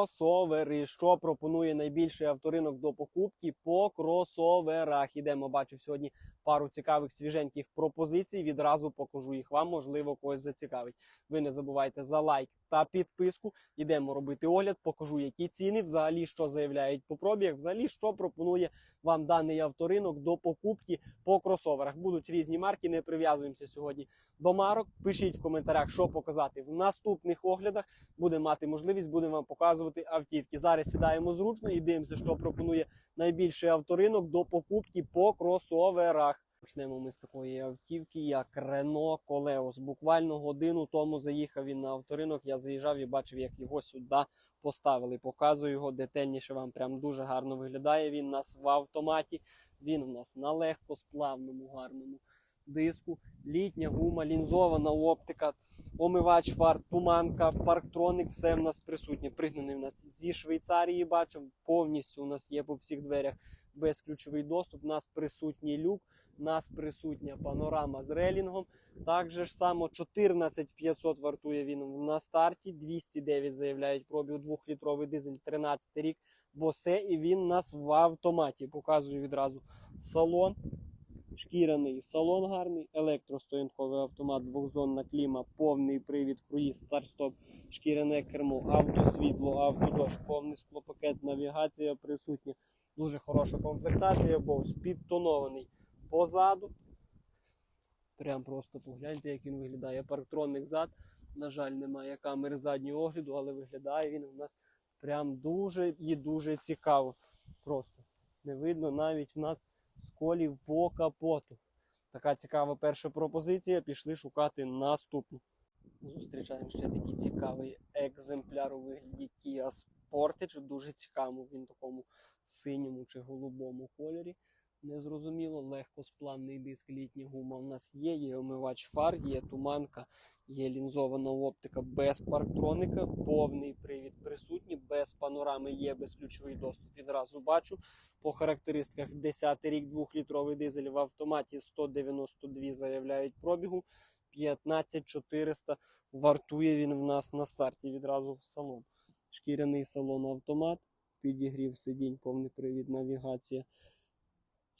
кросовери. Що пропонує найбільший авторинок до покупки по кросоверах? Ідемо, бачив сьогодні пару цікавих свіженьких пропозицій. Відразу покажу їх вам, можливо, когось зацікавить. Ви не забувайте за лайк та підписку. Ідемо робити огляд, покажу, які ціни, взагалі що заявляють по пробігах, взагалі що пропонує вам даний авторинок до покупки по кросоверах. Будуть різні марки, не прив'язуємося сьогодні до марок. Пишіть в коментарях, що показати в наступних оглядах. Будемо мати можливість, будемо вам показувати автівки. Зараз сідаємо зручно і дивимося, що пропонує найбільший авторинок до покупки по кросоверах. Почнемо ми з такої автівки, як Renault Koleos. Буквально годину тому заїхав він на авторинок. Я заїжджав і бачив, як його сюди поставили. Показую його детальніше. Вам прям дуже гарно виглядає. Він у нас в автоматі. Він у нас на легкосплавному гарному диску. Літня гума, лінзована оптика, омивач фар, туманка, парктроник. Все в нас присутнє. Пригнаний в нас зі Швейцарії. Бачив. Повністю у нас є по всіх дверях безключовий доступ. У нас присутній люк. У нас присутня панорама з релінгом. Так же ж само 14500 вартує він на старті. 209 заявляють пробіг 2-літровий дизель 13 рік. Босе, і він у нас в автоматі. Показую відразу салон. Шкіряний салон гарний, електростоянковий автомат, двохзонна кліма, повний привід, круїз, старт-стоп, шкіряне кермо, автосвітло, автодощ, повний склопакет, навігація присутня. Дуже хороша комплектація, бовс підтонований позаду. Прям просто погляньте, як він виглядає. Парктронник зад. На жаль, немає камери заднього огляду, але виглядає він у нас прям дуже і дуже цікаво. Просто не видно навіть в нас сколів по капоту. Така цікава перша пропозиція. Пішли шукати наступну. Зустрічаємо ще такий цікавий екземпляр у вигляді Kia Sportage. Дуже цікавий, він такому синьому чи голубому кольорі. Незрозуміло, легкосплавний диск, літня гума у нас є, є омивач фар, є туманка, є лінзована оптика без парктроника, повний привід присутній, без панорами є безключовий доступ. Відразу бачу. По характеристиках 10 рік, 2-літровий дизель в автоматі 192 заявляють пробігу. 15400 вартує він в нас на старті відразу в салон. Шкіряний салон автомат, підігрів сидінь, повний привід, навігація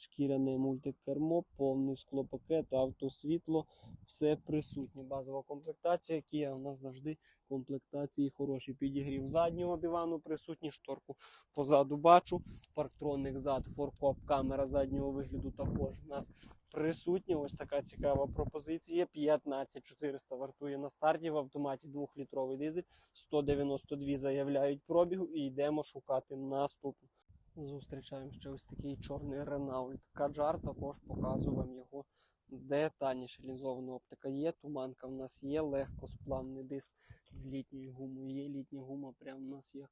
шкіряне мультикермо, повний склопакет, автосвітло, все присутнє. Базова комплектація, Kia у нас завжди комплектації хороші. Підігрів заднього дивану, присутні шторку позаду бачу. Парктронник зад, форкоп, камера заднього вигляду також у нас присутня. Ось така цікава пропозиція. 15400 вартує на старті в автоматі 2-літровий дизель. 192 заявляють пробігу і йдемо шукати наступну. Зустрічаємо ще ось такий чорний Renault Каджар. Також показую вам його детальніше. Лінзована оптика є, туманка в нас є, легкосплавний диск з літньою гумою. Є літня гума, прямо у нас як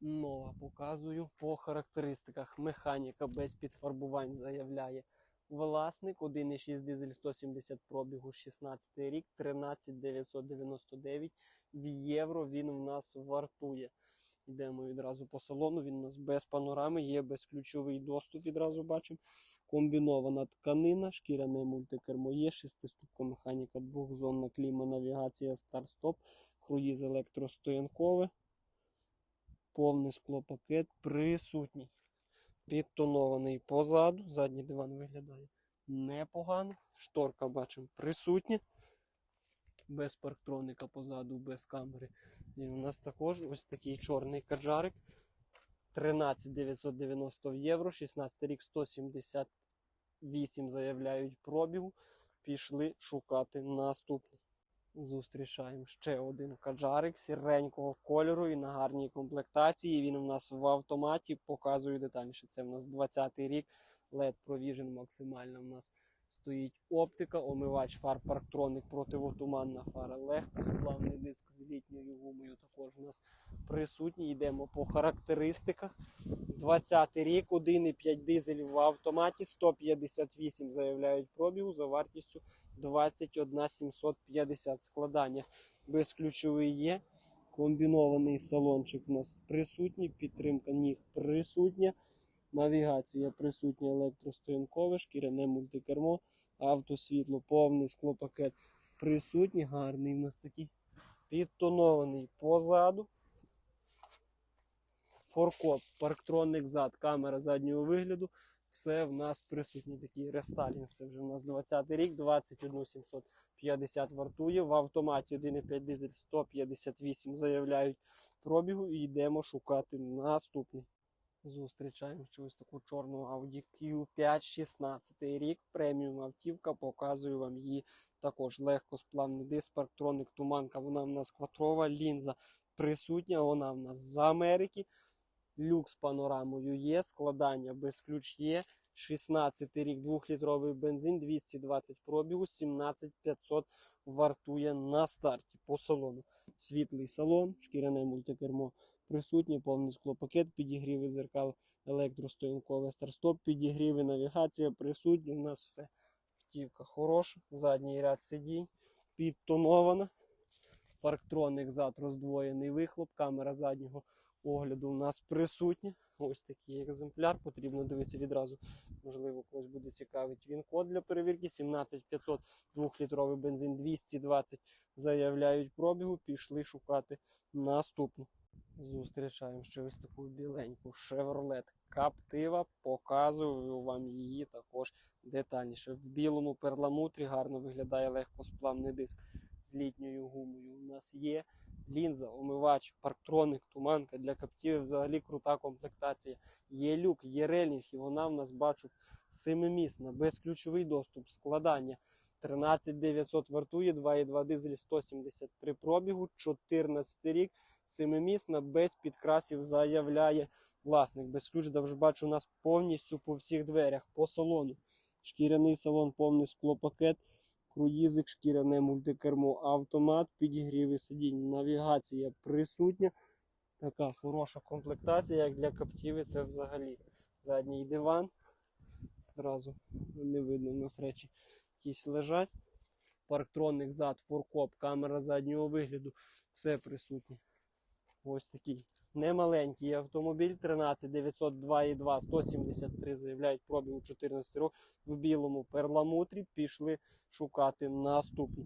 нова. Показую по характеристиках. Механіка без підфарбувань заявляє власник. 1,6 дизель 170 пробігу, 16 рік, 13999 в євро. Він в нас вартує. Йдемо відразу по салону. Він у нас без панорами, є безключовий доступ. Відразу бачимо. Комбінована тканина, шкіряне мультикермо є, шестиступка механіка, двохзонна кліма, навігація, старт-стоп, круїз електростоянкове, повний склопакет присутній. Підтонований позаду. Задній диван виглядає непогано. Шторка бачимо присутня. Без парктроника позаду, без камери. І у нас також ось такий чорний каджарик. 13 990 євро, 16 рік 178 заявляють пробігу. Пішли шукати наступний. Зустрічаємо ще один каджарик сіренького кольору і на гарній комплектації. Він у нас в автоматі. Показую детальніше. Це у нас 20-й рік. LED Provision максимально у нас стоїть оптика, омивач фар парктроник, противотуманна фара, легкосплавний диск з літньою гумою також у нас присутній. Йдемо по характеристиках. 20 рік, 1,5 дизель в автоматі, 158 заявляють пробігу за вартістю 21 750 складання. Безключовий є. Комбінований салончик у нас присутній, підтримка ніг присутня. Навігація присутня електростоянкове, шкіряне мультикермо, автосвітло, повний склопакет присутній, гарний у нас такий підтонований позаду. форкоп, парктронник зад, камера заднього вигляду. Все в нас присутні такий рестайлінг. Це вже в нас 20 й рік, 21 750 вартує. В автоматі 1,5 дизель 158 заявляють пробігу і йдемо шукати наступний. Зустрічаємо ось таку чорну Audi Q5 16 рік. Преміум автівка. Показую вам її також легкосплавний диск, парктроник, туманка. Вона в нас квадрова, лінза присутня. Вона в нас з Америки. Люк з панорамою є, складання без ключ є. 16 рік, 2-літровий бензин, 220 пробігу, 17500 вартує на старті по салону. Світлий салон, шкіряне мультикермо присутнє, повний склопакет, підігріви зеркал, електростоянкове старт-стоп, підігріви, навігація присутні. У нас все. Автівка хороша, задній ряд сидінь, підтонована. Парктроник зад роздвоєний вихлоп, камера заднього огляду у нас присутня. Ось такий екземпляр. Потрібно дивитися відразу. Можливо, когось буде цікавить він код для перевірки. 17500 2-літровий бензин 220 заявляють пробігу. Пішли шукати наступну. Зустрічаємо ще ось таку біленьку Chevrolet Captiva. Показую вам її також детальніше. В білому перламутрі гарно виглядає легкосплавний диск з літньою гумою. У нас є лінза, омивач, парктроник, туманка для каптів. Взагалі крута комплектація. Є люк, є релінг, і вона в нас бачу семимісна, безключовий доступ, складання. 13900 вартує, 2,2 дизель 173 пробігу, 14 рік, семимісна, без підкрасів заявляє власник. Без ключ, вже бачу, у нас повністю по всіх дверях, по салону. Шкіряний салон, повний склопакет, круїзик, шкіряне мультикермо, автомат, підігріви сидінь, навігація присутня. Така хороша комплектація, як для каптіви, це взагалі. Задній диван. Одразу не видно, у нас речі якісь лежать. Парктронник зад, форкоп, камера заднього вигляду, все присутнє. Ось такий немаленький автомобіль 13 902,2 173 заявляють пробігу 14 років в білому перламутрі. Пішли шукати наступну.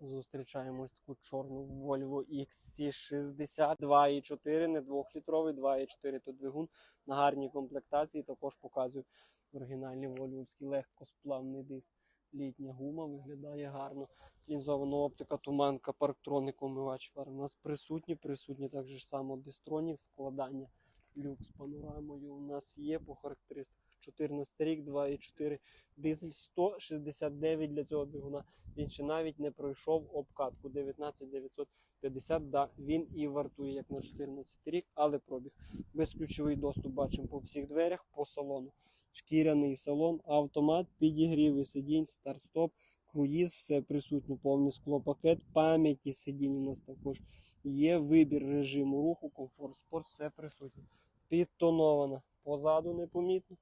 Зустрічаємо ось таку чорну Volvo XC60 2,4, не 2-літровий, 2,4 то двигун на гарній комплектації. Також показую оригінальний вольвовський легкосплавний диск. Літня гума виглядає гарно. Лінзована оптика, туманка, парктроник, омивач фар. У нас присутні, присутні так же само дистронік, складання люк з панорамою. У нас є по характеристиках 14 рік, 2,4 дизель 169 для цього двигуна. Він ще навіть не пройшов обкатку 19950. Да, він і вартує як на 14 рік, але пробіг. Безключовий доступ бачимо по всіх дверях, по салону. Шкіряний салон, автомат, підігріви сидінь, старт-стоп, круїз, все присутньо, повний склопакет, пам'яті сидінь у нас також є. Вибір режиму руху, комфорт, спорт, все присутнє. Підтонована. Позаду непомітно.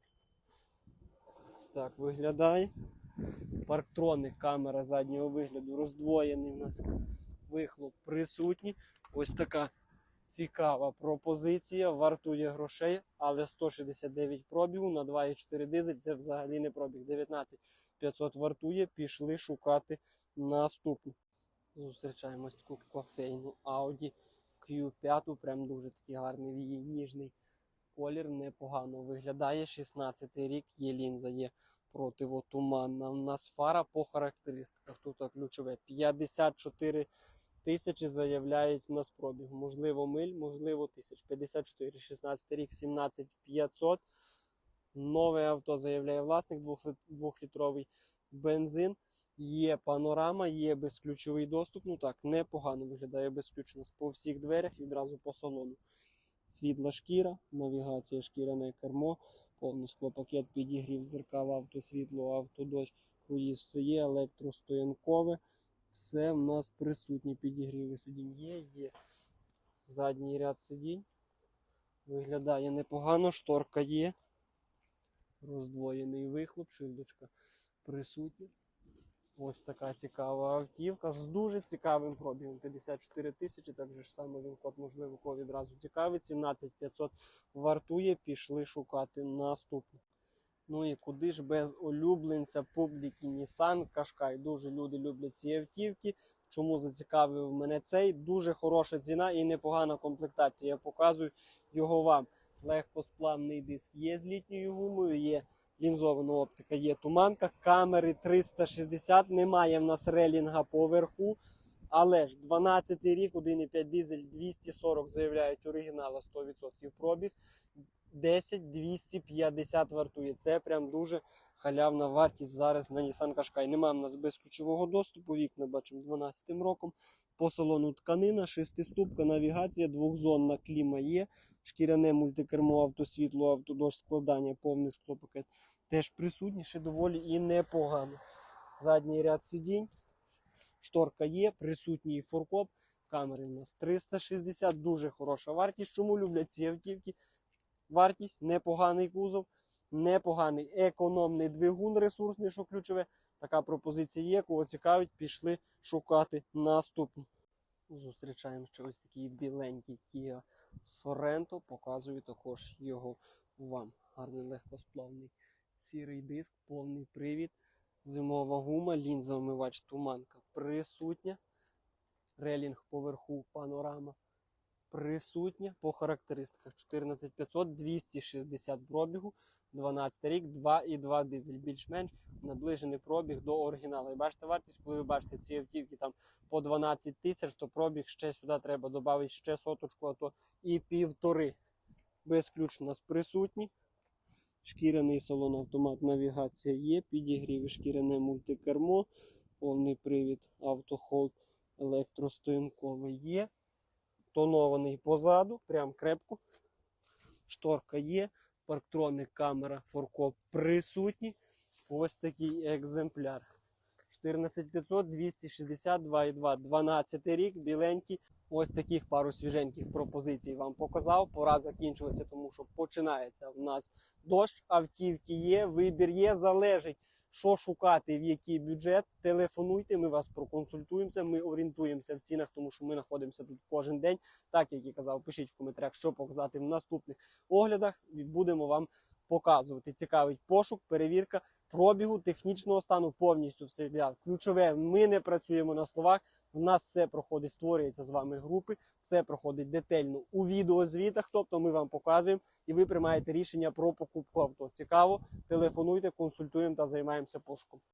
Так виглядає. Парктроник, камера заднього вигляду, роздвоєний у нас вихлоп присутній. Ось така цікава пропозиція. Вартує грошей, але 169 пробігу на 2,4 дизель. Це взагалі не пробіг. 19 500 вартує. Пішли шукати наступну. Зустрічаємо ось таку кофейну Audi Q5. Прям дуже такий гарний її ніжний колір. Непогано виглядає. 16 рік. Є лінза, є противотуманна. У нас фара по характеристиках. Тут ключове 54 тисячі заявляють у нас пробіг. Можливо, миль, можливо, тисяч. 54, 16 рік, 17 500. Нове авто заявляє власник, 2-літровий бензин. Є панорама, є безключовий доступ. Ну так, непогано виглядає безключ у нас по всіх дверях відразу по салону. Світла шкіра, навігація, шкіряне кермо, повний склопакет, підігрів зеркал, автосвітло, автодощ, круїз, все є, електростоянкове. Все в нас присутні підігріви сидінь є, є задній ряд сидінь. Виглядає непогано, шторка є. Роздвоєний вихлоп, шильдочка присутня. Ось така цікава автівка з дуже цікавим пробігом. 54 тисячі, так же ж само він код, можливо, кого відразу цікавить. 17500 вартує, пішли шукати наступну. Ну і куди ж без улюбленця публіки Nissan Qashqai. Дуже люди люблять ці автівки. Чому зацікавив мене цей? Дуже хороша ціна і непогана комплектація. Я показую його вам. легкосплавний диск є з літньою гумою, є лінзована оптика, є туманка, камери 360, немає в нас релінга поверху. Але ж 12 рік, 1,5 дизель, 240 заявляють оригінала 100% пробіг. 10 250 вартує. Це прям дуже халявна вартість зараз на Nissan Qashqai. Немає в нас безключового доступу. Вікна бачимо 12 роком. По салону тканина, шестиступка, навігація, двохзонна кліма є. Шкіряне мультикермо, автосвітло, автодощ, складання, повний склопакет теж присутні, ще доволі і непогано. Задній ряд сидінь, шторка є, присутній форкоп. Камери у нас 360, дуже хороша вартість. Чому люблять ці автівки? Вартість, непоганий кузов, непоганий економний двигун, ресурсний, що ключове. Така пропозиція є. Кого цікавить, пішли шукати наступну. Зустрічаємо ще ось такий біленький Kia Sorento. Показую також його вам. Гарний легкосплавний сірий диск, повний привід, зимова гума, лінза омивач, туманка присутня. Релінг поверху, панорама присутня. По характеристиках 14500, 260 пробігу, 12 рік, 2,2 дизель. Більш-менш наближений пробіг до оригіналу. І бачите вартість, коли ви бачите ці автівки там по 12 тисяч, то пробіг ще сюди треба додати ще соточку, а то і півтори. Без ключ у нас присутні. Шкіряний салон автомат навігація є, підігрів шкіряне мультикермо, повний привід автохолд електростоянковий є. Тонований позаду, прям крепко. Шторка є, парктроник, камера, форкоп присутні. Ось такий екземпляр. 14500, 262,2, 12 рік, біленький. Ось таких пару свіженьких пропозицій вам показав. Пора закінчуватися, тому що починається в нас дощ, автівки є, вибір є, залежить, що шукати, в який бюджет. Телефонуйте, ми вас проконсультуємося, ми орієнтуємося в цінах, тому що ми знаходимося тут кожен день. Так як і казав, пишіть в коментарях, що показати в наступних оглядах. Будемо вам показувати. Цікавить пошук, перевірка пробігу, технічного стану, повністю все для ключове. Ми не працюємо на словах. В нас все проходить, створюється з вами групи, все проходить детально у відеозвітах. Тобто ми вам показуємо і ви приймаєте рішення про покупку авто. Цікаво, телефонуйте, консультуємо та займаємося пошуком.